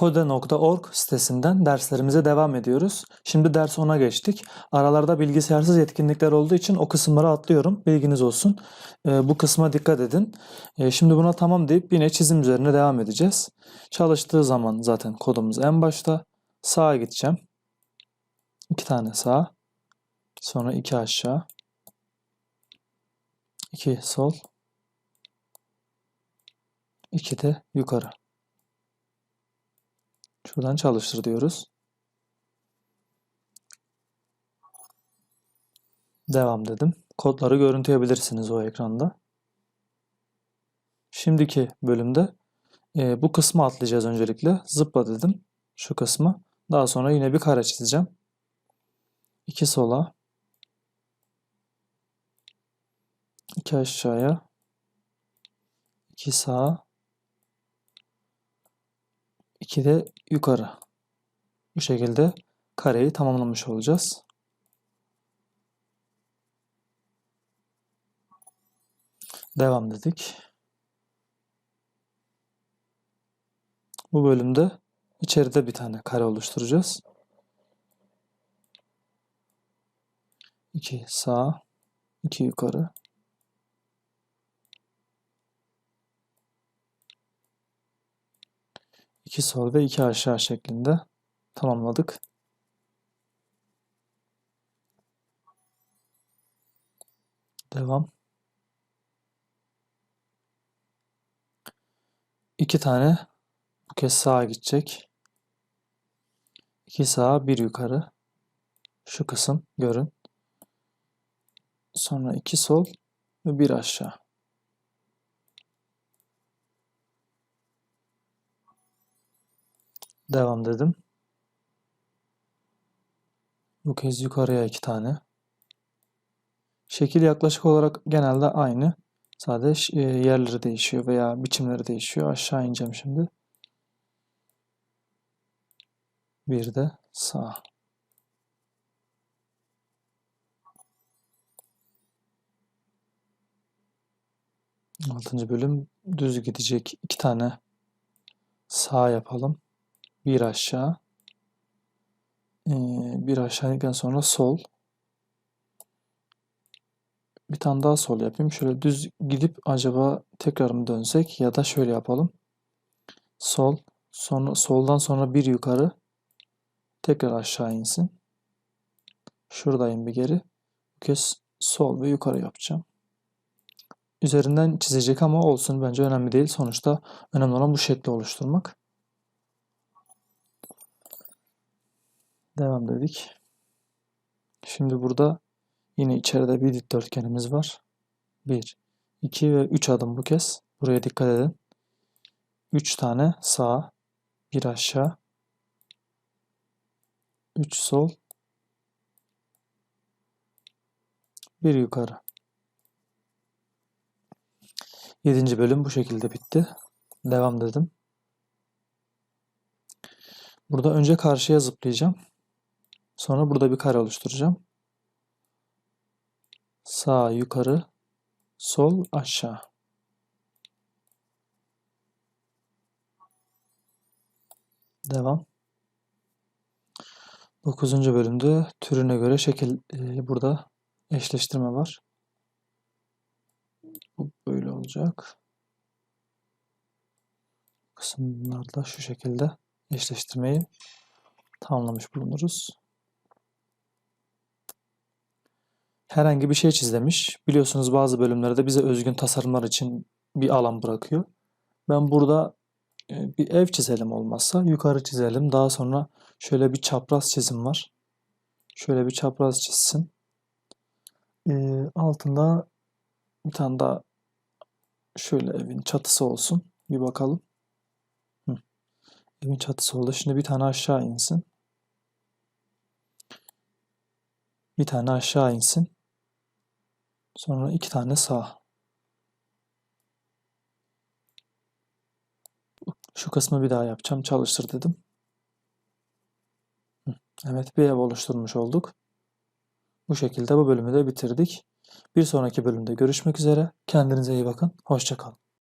Kode.org sitesinden derslerimize devam ediyoruz. Şimdi ders 10'a geçtik. Aralarda bilgisayarsız etkinlikler olduğu için o kısımları atlıyorum. Bilginiz olsun. Ee, bu kısma dikkat edin. Ee, şimdi buna tamam deyip yine çizim üzerine devam edeceğiz. Çalıştığı zaman zaten kodumuz en başta. Sağa gideceğim. İki tane sağ. Sonra iki aşağı. iki sol. iki de yukarı. Şuradan çalıştır diyoruz. Devam dedim. Kodları görüntüleyebilirsiniz o ekranda. Şimdiki bölümde e, bu kısmı atlayacağız öncelikle. Zıpla dedim şu kısmı. Daha sonra yine bir kare çizeceğim. İki sola. iki aşağıya. iki sağa. İki de yukarı. Bu şekilde kareyi tamamlamış olacağız. Devam dedik. Bu bölümde içeride bir tane kare oluşturacağız. 2 sağ, 2 yukarı. İki sol ve iki aşağı şeklinde tamamladık. Devam. İki tane bu kez sağa gidecek. İki sağa, bir yukarı. Şu kısım görün. Sonra iki sol ve bir aşağı. Devam dedim. Bu kez yukarıya iki tane. Şekil yaklaşık olarak genelde aynı. Sadece e, yerleri değişiyor veya biçimleri değişiyor. Aşağı ineceğim şimdi. Bir de sağ. Altıncı bölüm düz gidecek iki tane sağ yapalım. Bir aşağı. Ee, bir aşağı indikten sonra sol. Bir tane daha sol yapayım. Şöyle düz gidip acaba tekrar mı dönsek ya da şöyle yapalım. Sol. Sonra soldan sonra bir yukarı. Tekrar aşağı insin. Şuradayım bir geri. Bu kez sol ve yukarı yapacağım. Üzerinden çizecek ama olsun bence önemli değil. Sonuçta önemli olan bu şekli oluşturmak. Devam dedik. Şimdi burada yine içeride bir dikdörtgenimiz var. 1, 2 ve 3 adım bu kez. Buraya dikkat edin. 3 tane sağ, bir aşağı, 3 sol, bir yukarı. 7. bölüm bu şekilde bitti. Devam dedim. Burada önce karşıya zıplayacağım. Sonra burada bir kare oluşturacağım. Sağ yukarı, sol aşağı. Devam. 9. bölümde türüne göre şekil e, burada eşleştirme var. Bu böyle olacak. Kısımlarda şu şekilde eşleştirmeyi tamamlamış bulunuruz. Herhangi bir şey çiz demiş. Biliyorsunuz bazı bölümlerde bize özgün tasarımlar için bir alan bırakıyor. Ben burada e, bir ev çizelim olmazsa yukarı çizelim. Daha sonra şöyle bir çapraz çizim var. Şöyle bir çapraz çizsin. E, altında bir tane daha şöyle evin çatısı olsun. Bir bakalım. Evin çatısı oldu. Şimdi bir tane aşağı insin. Bir tane aşağı insin. Sonra iki tane sağ. Şu kısmı bir daha yapacağım. Çalıştır dedim. Evet bir ev oluşturmuş olduk. Bu şekilde bu bölümü de bitirdik. Bir sonraki bölümde görüşmek üzere. Kendinize iyi bakın. Hoşçakalın.